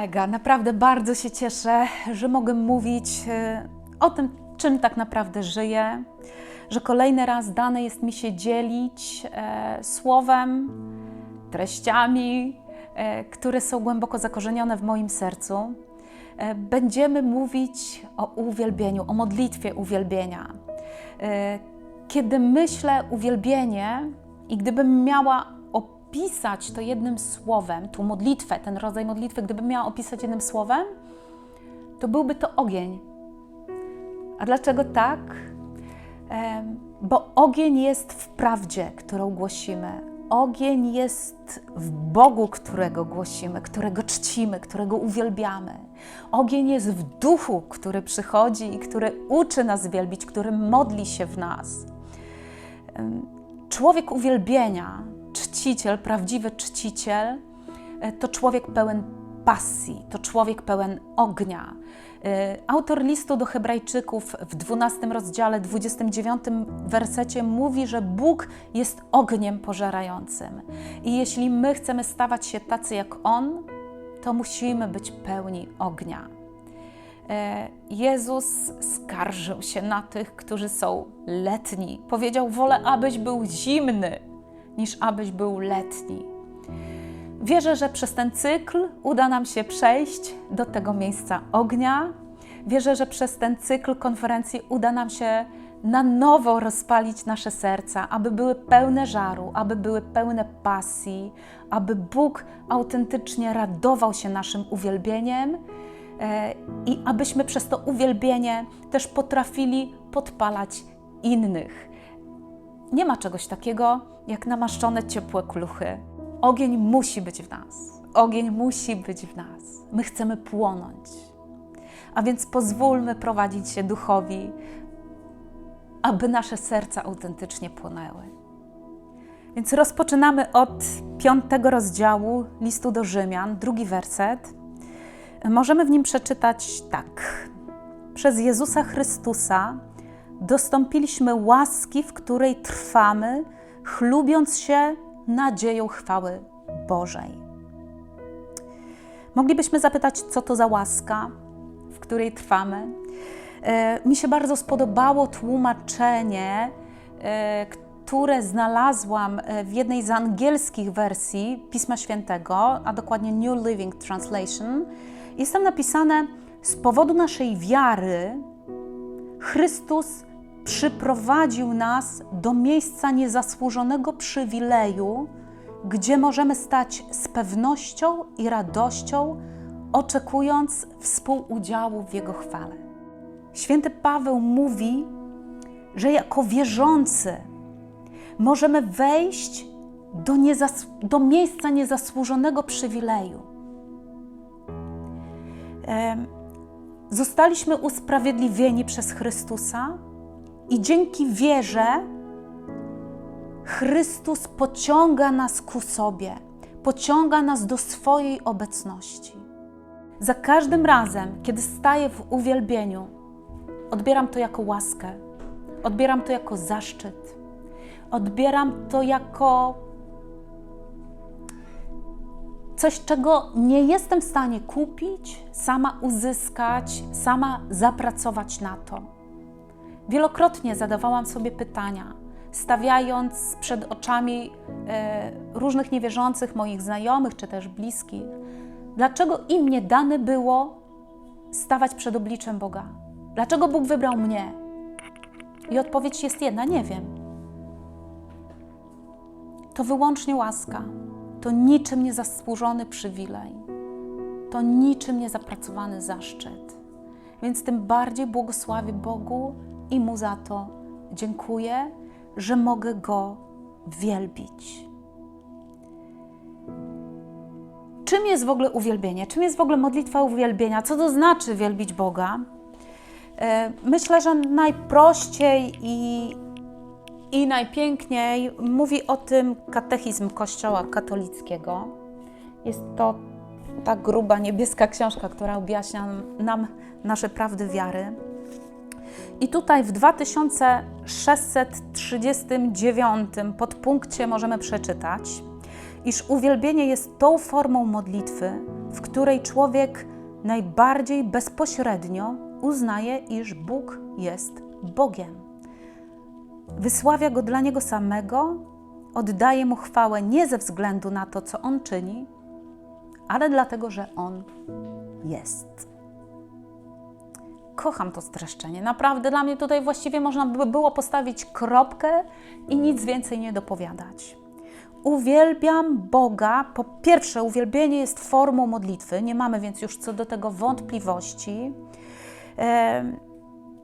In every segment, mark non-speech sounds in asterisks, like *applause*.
Mega, naprawdę bardzo się cieszę, że mogę mówić e, o tym, czym tak naprawdę żyję, że kolejny raz dane jest mi się dzielić e, słowem, treściami, e, które są głęboko zakorzenione w moim sercu. E, będziemy mówić o uwielbieniu, o modlitwie uwielbienia. E, kiedy myślę uwielbienie i gdybym miała opisać to jednym słowem, tą modlitwę, ten rodzaj modlitwy, gdybym miała opisać jednym słowem, to byłby to ogień. A dlaczego tak? Bo ogień jest w prawdzie, którą głosimy. Ogień jest w Bogu, którego głosimy, którego czcimy, którego uwielbiamy. Ogień jest w duchu, który przychodzi i który uczy nas wielbić, który modli się w nas. Człowiek uwielbienia, czciciel, prawdziwy czciciel, e, to człowiek pełen pasji, to człowiek pełen ognia. E, Autor listu do Hebrajczyków w 12 rozdziale, 29 wersecie mówi, że Bóg jest ogniem pożerającym. I jeśli my chcemy stawać się tacy jak On, to musimy być pełni ognia. E, Jezus skarżył się na tych, którzy są letni. Powiedział: Wolę, abyś był zimny, niż abyś był letni. Wierzę, że przez ten cykl uda nam się przejść do tego miejsca ognia. Wierzę, że przez ten cykl konferencji uda nam się na nowo rozpalić nasze serca, aby były pełne żaru, aby były pełne pasji, aby Bóg autentycznie radował się naszym uwielbieniem e, i abyśmy przez to uwielbienie też potrafili podpalać innych. Nie ma czegoś takiego jak namaszczone ciepłe kluchy. Ogień musi być w nas. Ogień musi być w nas. My chcemy płonąć. A więc pozwólmy prowadzić się duchowi, aby nasze serca autentycznie płonęły. Więc rozpoczynamy od piątego rozdziału listu do Rzymian, drugi werset. Możemy w nim przeczytać tak. Przez Jezusa Chrystusa dostąpiliśmy łaski, w której trwamy, chlubiąc się nadzieją chwały Bożej. Moglibyśmy zapytać, co to za łaska, w której trwamy. E, Mi się bardzo spodobało tłumaczenie, e, które znalazłam e, w jednej z angielskich wersji Pisma Świętego, a dokładnie New Living Translation. Jest tam napisane: Z powodu naszej wiary Chrystus przyprowadził nas do miejsca niezasłużonego przywileju, gdzie możemy stać z pewnością i radością, oczekując współudziału w Jego chwale. Święty Paweł mówi, że jako wierzący możemy wejść do, niezas- do miejsca niezasłużonego przywileju. Zostaliśmy usprawiedliwieni przez Chrystusa i dzięki wierze Chrystus pociąga nas ku sobie, pociąga nas do swojej obecności. Za każdym razem, kiedy staję w uwielbieniu, odbieram to jako łaskę, odbieram to jako zaszczyt, odbieram to jako coś, czego nie jestem w stanie kupić, sama uzyskać, sama zapracować na to. Wielokrotnie zadawałam sobie pytania, stawiając przed oczami e, różnych niewierzących moich znajomych czy też bliskich, dlaczego im nie dane było stawać przed obliczem Boga? Dlaczego Bóg wybrał mnie? I odpowiedź jest jedna: nie wiem. To wyłącznie łaska to niczym niezasłużony przywilej, to niczym niezapracowany zaszczyt. Więc tym bardziej błogosławię Bogu i Mu za to dziękuję, że mogę Go wielbić. Czym jest w ogóle uwielbienie? Czym jest w ogóle modlitwa uwielbienia? Co to znaczy wielbić Boga? E, Myślę, że najprościej i, i najpiękniej mówi o tym katechizm Kościoła katolickiego. Jest to ta gruba niebieska książka, która objaśnia nam nasze prawdy wiary. I tutaj w 2639 podpunkcie możemy przeczytać, iż uwielbienie jest tą formą modlitwy, w której człowiek najbardziej bezpośrednio uznaje, iż Bóg jest Bogiem. Wysławia go dla niego samego, oddaje mu chwałę nie ze względu na to, co on czyni, ale dlatego, że on jest. Kocham to streszczenie. Naprawdę dla mnie tutaj właściwie można by było postawić kropkę i nic więcej nie dopowiadać. Uwielbiam Boga. Po pierwsze, uwielbienie jest formą modlitwy, nie mamy więc już co do tego wątpliwości.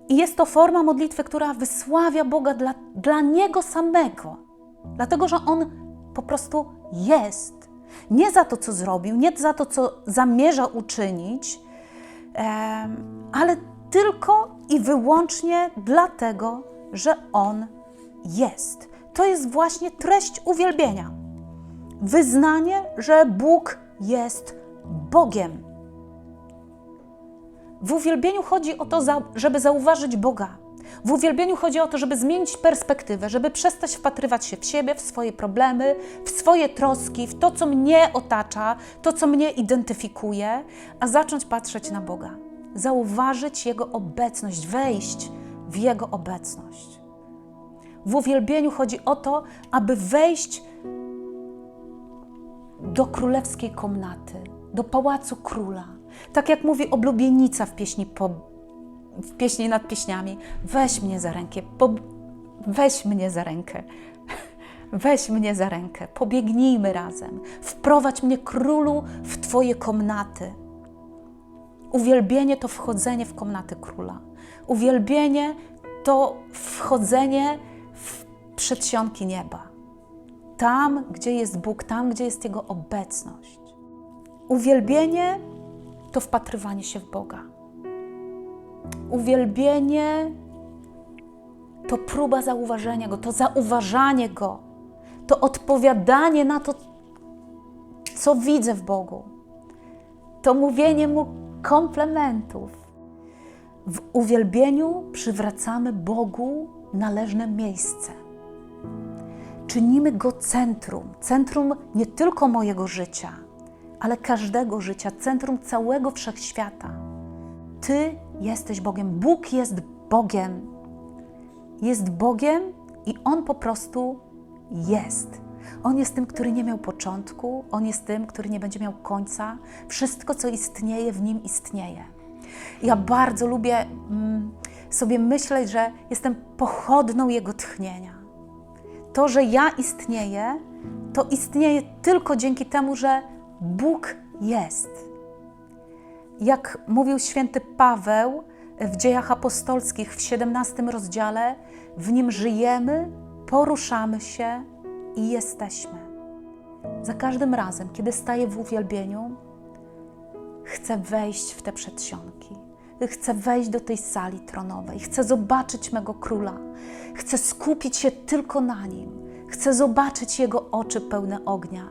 I jest to forma modlitwy, która wysławia Boga dla, dla Niego samego, dlatego że On po prostu jest. Nie za to, co zrobił, nie za to, co zamierza uczynić, ale tylko i wyłącznie dlatego, że On jest. To jest właśnie treść uwielbienia. Wyznanie, że Bóg jest Bogiem. W uwielbieniu chodzi o to, żeby zauważyć Boga. W uwielbieniu chodzi o to, żeby zmienić perspektywę, żeby przestać wpatrywać się w siebie, w swoje problemy, w swoje troski, w to, co mnie otacza, to, co mnie identyfikuje, a zacząć patrzeć na Boga. Zauważyć Jego obecność, wejść w Jego obecność. W uwielbieniu chodzi o to, aby wejść do królewskiej komnaty, do pałacu króla. Tak jak mówi oblubienica w pieśni, po, w pieśni nad pieśniami: weź mnie za rękę, po, weź mnie za rękę, *laughs* weź mnie za rękę, pobiegnijmy razem, wprowadź mnie królu w Twoje komnaty. Uwielbienie to wchodzenie w komnaty króla. Uwielbienie to wchodzenie w przedsionki nieba. Tam, gdzie jest Bóg, tam, gdzie jest Jego obecność. Uwielbienie to wpatrywanie się w Boga. Uwielbienie to próba zauważenia Go, to zauważanie Go, to odpowiadanie na to, co widzę w Bogu, to mówienie Mu komplementów. W uwielbieniu przywracamy Bogu należne miejsce. Czynimy Go centrum, centrum nie tylko mojego życia, ale każdego życia, centrum całego wszechświata. Ty jesteś Bogiem, Bóg jest Bogiem. Jest Bogiem i On po prostu jest. On jest tym, który nie miał początku, On jest tym, który nie będzie miał końca. Wszystko, co istnieje, w Nim istnieje. Ja bardzo lubię mm, sobie myśleć, że jestem pochodną Jego tchnienia. To, że ja istnieję, to istnieje tylko dzięki temu, że Bóg jest. Jak mówił święty Paweł w dziejach apostolskich w 17 rozdziale, w nim żyjemy, poruszamy się i jesteśmy. Za każdym razem, kiedy staję w uwielbieniu, chcę wejść w te przedsionki. Chcę wejść do tej sali tronowej. Chcę zobaczyć mego króla. Chcę skupić się tylko na nim. Chcę zobaczyć jego oczy pełne ognia.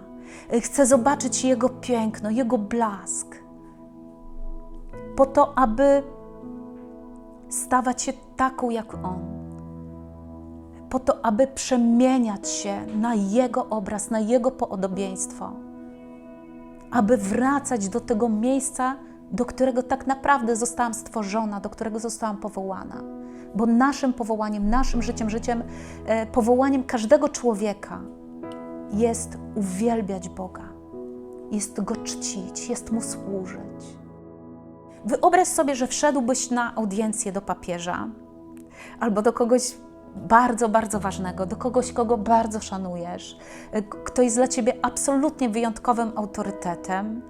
Chcę zobaczyć jego piękno, jego blask. Po to, aby stawać się taką jak on. Po to, aby przemieniać się na jego obraz, na jego podobieństwo. Aby wracać do tego miejsca, do którego tak naprawdę zostałam stworzona, do którego zostałam powołana. Bo naszym powołaniem, naszym życiem, życiem, e, powołaniem każdego człowieka jest uwielbiać Boga, jest Go czcić, jest Mu służyć. Wyobraź sobie, że wszedłbyś na audiencję do papieża albo do kogoś bardzo, bardzo ważnego, do kogoś, kogo bardzo szanujesz, e, kto jest dla ciebie absolutnie wyjątkowym autorytetem.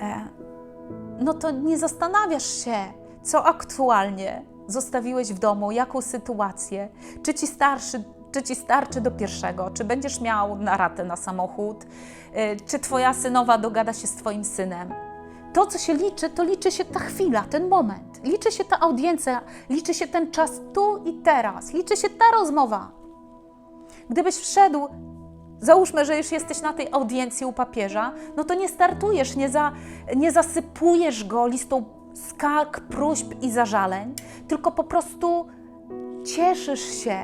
E, no to nie zastanawiasz się, co aktualnie zostawiłeś w domu, jaką sytuację, czy ci starszy, czy ci starczy do pierwszego, czy będziesz miał na ratę na samochód, y, czy twoja synowa dogada się z twoim synem. To, co się liczy, to liczy się ta chwila, ten moment. Liczy się ta audiencja, liczy się ten czas tu i teraz, liczy się ta rozmowa. Gdybyś wszedł Załóżmy, że już jesteś na tej audiencji u papieża, no to nie startujesz, nie, za, nie zasypujesz go listą skarg, próśb i zażaleń, tylko po prostu cieszysz się.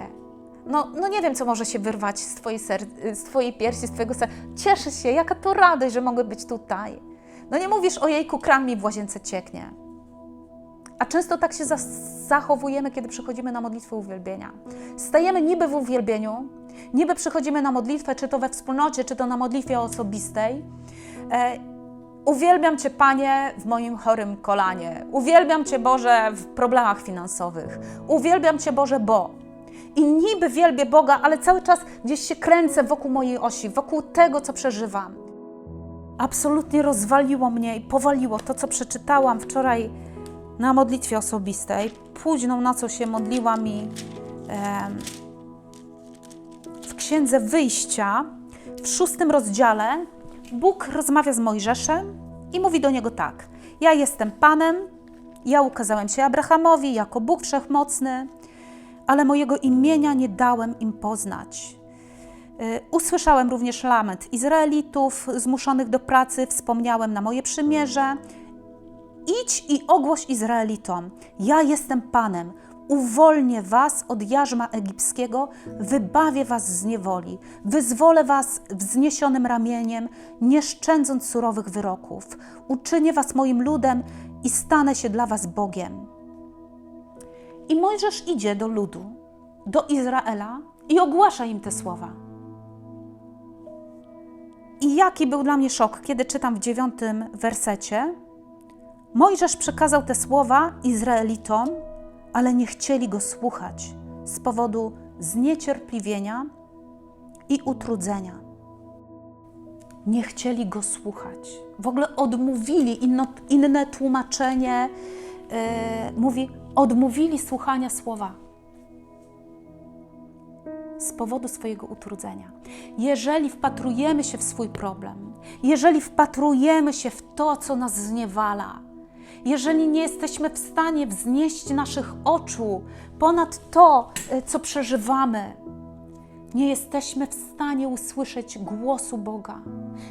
No, no nie wiem, co może się wyrwać z twojej, ser- z twojej piersi, z twojego serca. Cieszysz się, jaka to radość, że mogę być tutaj. No nie mówisz o jejku, kran mi w łazience cieknie. A często tak się zachowujemy, kiedy przychodzimy na modlitwę uwielbienia. Stajemy niby w uwielbieniu, niby przychodzimy na modlitwę, czy to we wspólnocie, czy to na modlitwie osobistej. E, uwielbiam Cię, Panie, w moim chorym kolanie. Uwielbiam Cię, Boże, w problemach finansowych. Uwielbiam Cię, Boże, bo. I niby wielbię Boga, ale cały czas gdzieś się kręcę wokół mojej osi, wokół tego, co przeżywam. Absolutnie rozwaliło mnie i powaliło to, co przeczytałam wczoraj na modlitwie osobistej. Późną nocą się modliłam i em, w Księdze Wyjścia, w szóstym rozdziale, Bóg rozmawia z Mojżeszem i mówi do niego tak: Ja jestem Panem, ja ukazałem się Abrahamowi jako Bóg wszechmocny, ale mojego imienia nie dałem im poznać. Y, Usłyszałem również lament Izraelitów zmuszonych do pracy, wspomniałem na moje przymierze. Idź i ogłoś Izraelitom: Ja jestem Panem, uwolnię was od jarzma egipskiego, wybawię was z niewoli, wyzwolę was wzniesionym ramieniem, nie szczędząc surowych wyroków. Uczynię was moim ludem i stanę się dla was Bogiem. I Mojżesz idzie do ludu, do Izraela i ogłasza im te słowa. I jaki był dla mnie szok, kiedy czytam w dziewiątym wersecie. Mojżesz przekazał te słowa Izraelitom, ale nie chcieli go słuchać z powodu zniecierpliwienia i utrudzenia. Nie chcieli go słuchać. W ogóle odmówili, inno, inne tłumaczenie e, mówi, odmówili słuchania słowa z powodu swojego utrudzenia. Jeżeli wpatrujemy się w swój problem, jeżeli wpatrujemy się w to, co nas zniewala, jeżeli nie jesteśmy w stanie wznieść naszych oczu ponad to, e, co przeżywamy, nie jesteśmy w stanie usłyszeć głosu Boga,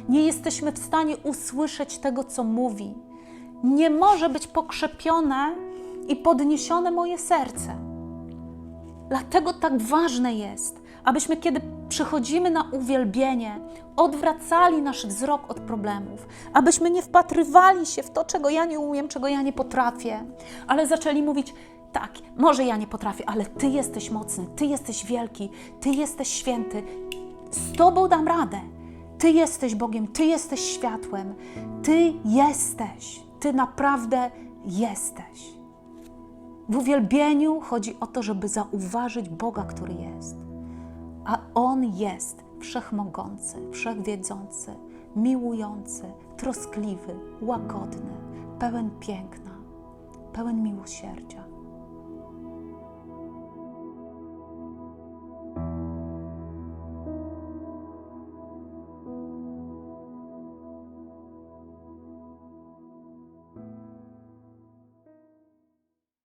nie jesteśmy w stanie usłyszeć tego, co mówi. Nie może być pokrzepione i podniesione moje serce. Dlatego tak ważne jest, abyśmy, kiedy przychodzimy na uwielbienie, odwracali nasz wzrok od problemów, abyśmy nie wpatrywali się w to, czego ja nie umiem, czego ja nie potrafię, ale zaczęli mówić: tak, może ja nie potrafię, ale Ty jesteś mocny, Ty jesteś wielki, Ty jesteś święty, z Tobą dam radę. Ty jesteś Bogiem, Ty jesteś światłem, Ty jesteś, Ty naprawdę jesteś. W uwielbieniu chodzi o to, żeby zauważyć Boga, który jest. A On jest wszechmogący, wszechwiedzący, miłujący, troskliwy, łagodny, pełen piękna, pełen miłosierdzia.